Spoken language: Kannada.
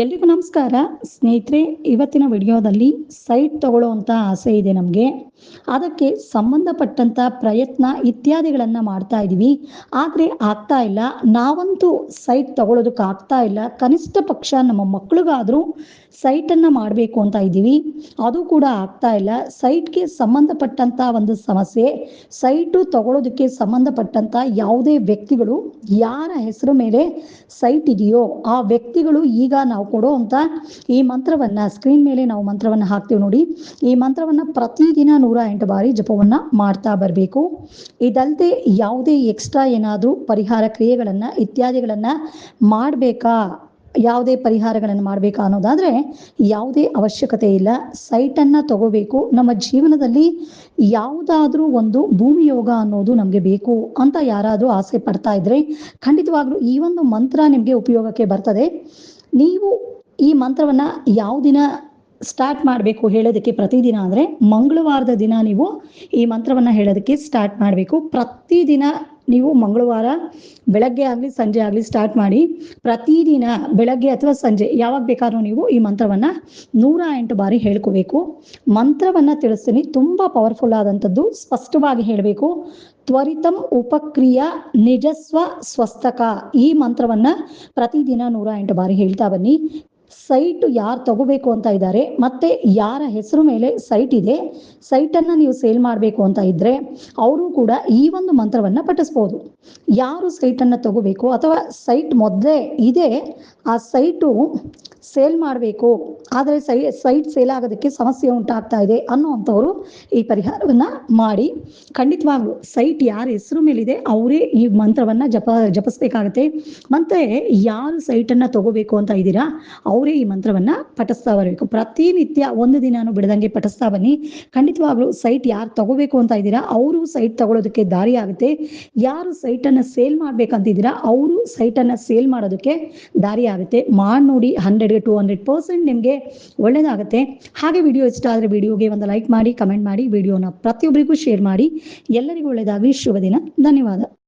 ಎಲ್ರಿಗೂ ನಮಸ್ಕಾರ. ಸ್ನೇಹಿತರೆ, ಇವತ್ತಿನ ವಿಡಿಯೋದಲ್ಲಿ ಸೈಟ್ ತಗೊಳ್ಳುವಂಥ ಆಸೆ ಇದೆ ನಮಗೆ. ಅದಕ್ಕೆ ಸಂಬಂಧಪಟ್ಟಂತ ಪ್ರಯತ್ನ ಇತ್ಯಾದಿಗಳನ್ನು ಮಾಡ್ತಾ ಇದೀವಿ. ಆದರೆ ಆಗ್ತಾ ಇಲ್ಲ. ನಾವಂತೂ ಸೈಟ್ ತಗೊಳ್ಳೋದಕ್ಕೆ ಆಗ್ತಾ ಇಲ್ಲ. ಕನಿಷ್ಠ ಪಕ್ಷ ನಮ್ಮ ಮಕ್ಕಳಿಗಾದರೂ ಸೈಟನ್ನು ಮಾಡಬೇಕು ಅಂತ ಇದ್ದೀವಿ ಅದು ಕೂಡ ಆಗ್ತಾ ಇಲ್ಲ. ಸೈಟ್ಗೆ ಸಂಬಂಧಪಟ್ಟಂತ ಒಂದು ಸಮಸ್ಯೆ. ಸೈಟು ತಗೊಳ್ಳೋದಕ್ಕೆ ಸಂಬಂಧಪಟ್ಟಂತ ಯಾವುದೇ ವ್ಯಕ್ತಿಗಳು ಯಾರ ಹೆಸರು ಮೇಲೆ ಸೈಟ್ ಇದೆಯೋ ಆ ವ್ಯಕ್ತಿಗಳು ಈಗ ನಾವು ಕೊಡುವಂತ ಈ ಮಂತ್ರವನ್ನ ಸ್ಕ್ರೀನ್ ಮೇಲೆ ನಾವು ಮಂತ್ರವನ್ನ ಹಾಕ್ತೀವಿ ನೋಡಿ. ಈ ಮಂತ್ರವನ್ನ ಪ್ರತಿದಿನ ನೂರ ಎಂಟು ಬಾರಿ ಜಪವನ್ನ ಮಾಡ್ತಾ ಬರಬೇಕು. ಇದಲ್ಲದೆ ಯಾವುದೇ ಎಕ್ಸ್ಟ್ರಾ ಏನಾದರೂ ಪರಿಹಾರ ಕ್ರಿಯೆಗಳನ್ನ, ಇತ್ಯಾದಿಗಳನ್ನ ಮಾಡಬೇಕಾ? ಯಾವುದೇ ಪರಿಹಾರಗಳನ್ನು ಮಾಡಬೇಕಾ ಅನ್ನೋದಾದ್ರೆ ಯಾವುದೇ ಅವಶ್ಯಕತೆ ಇಲ್ಲ. ಸೈಟನ್ನು ತಗೋಬೇಕು. ನಮ್ಮ ಜೀವನದಲ್ಲಿ ಯಾವುದಾದ್ರೂ ಒಂದು ಭೂಮಿ ಯೋಗ ಅನ್ನೋದು ನಮಗೆ ಬೇಕು ಅಂತ ಯಾರಾದರೂ ಆಸೆ ಪಡ್ತಾ ಇದ್ರೆ ಖಂಡಿತವಾಗ್ಲೂ ಈ ಒಂದು ಮಂತ್ರ ನಿಮಗೆ ಉಪಯೋಗಕ್ಕೆ ಬರ್ತದೆ. ನೀವು ಈ ಮಂತ್ರವನ್ನ ಯಾವ ದಿನ ಸ್ಟಾರ್ಟ್ ಮಾಡಬೇಕು ಹೇಳೋದಕ್ಕೆ ಪ್ರತಿದಿನ ಅಂದರೆ ಮಂಗಳವಾರದ ದಿನ ನೀವು ಈ ಮಂತ್ರವನ್ನು ಹೇಳೋದಕ್ಕೆ ಸ್ಟಾರ್ಟ್ ಮಾಡಬೇಕು. ಪ್ರತಿದಿನ ನೀವು ಮಂಗಳವಾರ ಬೆಳಗ್ಗೆ ಆಗಲಿ, ಸಂಜೆ ಆಗಲಿ ಸ್ಟಾರ್ಟ್ ಮಾಡಿ ಪ್ರತಿದಿನ ಬೆಳಗ್ಗೆ ಅಥವಾ ಸಂಜೆ ಯಾವಾಗ ಬೇಕಾದ್ರೂ ನೀವು ಈ ಮಂತ್ರವನ್ನು ನೂರ ಎಂಟು ಬಾರಿ ಹೇಳ್ಕೋಬೇಕು. ಮಂತ್ರವನ್ನು ತಿಳಿಸ್ತೀನಿ, ತುಂಬ ಪವರ್ಫುಲ್ ಆದಂಥದ್ದು, ಸ್ಪಷ್ಟವಾಗಿ ಹೇಳಬೇಕು. ತ್ವರಿತಂ ಉಪಕ್ರಿಯ ನಿಜಸ್ವ ಸ್ವಸ್ತಕ ಈ ಮಂತ್ರವನ್ನ ಪ್ರತಿದಿನ ನೂರ ಎಂಟು ಬಾರಿ ಹೇಳ್ತಾ ಬನ್ನಿ. ಸೈಟ್ ಯಾರು ತಗೋಬೇಕು ಅಂತ ಇದ್ದಾರೆ ಮತ್ತೆ ಯಾರ ಹೆಸರು ಮೇಲೆ ಸೈಟ್ ಇದೆ, ಸೈಟನ್ನು ನೀವು ಸೇಲ್ ಮಾಡಬೇಕು ಅಂತ ಇದ್ದರೆ ಅವರು ಕೂಡ ಈ ಒಂದು ಮಂತ್ರವನ್ನ ಪಠಿಸ್ಬೋದು. ಯಾರು ಸೈಟನ್ನು ತಗೋಬೇಕು ಅಥವಾ ಸೈಟ್ ಮೊದಲೇ ಇದೆ, ಆ ಸೈಟು ಸೇಲ್ ಮಾಡಬೇಕು. ಆದರೆ ಸೈ ಸೈಟ್ ಸೇಲ್ ಆಗೋದಕ್ಕೆ ಸಮಸ್ಯೆ ಉಂಟಾಗ್ತಾ ಇದೆ ಅನ್ನುವಂಥವ್ರು ಈ ಪರಿಹಾರವನ್ನ ಮಾಡಿ. ಖಂಡಿತವಾಗ್ಲು ಸೈಟ್ ಯಾರ ಹೆಸರು ಮೇಲಿದೆ, ಅವರೇ ಈ ಮಂತ್ರವನ್ನ ಜಪ, ಜಪಿಸ್ಬೇಕಾಗತ್ತೆ. ಮತ್ತೆ ಯಾರು ಸೈಟನ್ನು ತಗೋಬೇಕು ಅಂತ ಇದ್ದೀರಾ, ಅವರೇ ಈ ಮಂತ್ರವನ್ನ ಪಠಿಸ್ತಾ ಬರಬೇಕು. ಪ್ರತಿನಿತ್ಯ ಒಂದು ದಿನಾನು ಬಿಡದಂಗೆ ಪಠಿಸ್ತಾ ಬನ್ನಿ. ಖಂಡಿತವಾಗ್ಲು ಸೈಟ್ ಯಾರು ತಗೋಬೇಕು ಅಂತ ಇದ್ದೀರಾ, ಅವರು ಸೈಟ್ ತಗೊಳ್ಳೋದಕ್ಕೆ ದಾರಿ ಆಗುತ್ತೆ. ಯಾರು ಸೈಟನ್ನು ಸೇಲ್ ಮಾಡ್ಬೇಕಂತಿದ್ದೀರಾ ಅವರು ಸೈಟನ್ನು ಸೇಲ್ ಮಾಡೋದಕ್ಕೆ ದಾರಿ ಆಗುತ್ತೆ. ಮಾಡಿ ನೋಡಿ ಹಂಡ್ರೆಡ್ಗೆ ಟೂ ಹಂಡ್ರೆಡ್ ಪರ್ಸೆಂಟ್ ನಿಮಗೆ ಒಳ್ಳೇದಾಗುತ್ತೆ. ಹಾಗೆ ವಿಡಿಯೋ ಇಷ್ಟ ಆದರೆ ವಿಡಿಯೋಗೆ ಒಂದು ಲೈಕ್ ಮಾಡಿ ಕಮೆಂಟ್ ಮಾಡಿ, ವಿಡಿಯೋನ ಪ್ರತಿಯೊಬ್ಬರಿಗೂ ಶೇರ್ ಮಾಡಿ. ಎಲ್ಲರಿಗೂ ಒಳ್ಳೆಯದಾಗಲಿ ಶುಭ ದಿನ. ಧನ್ಯವಾದ.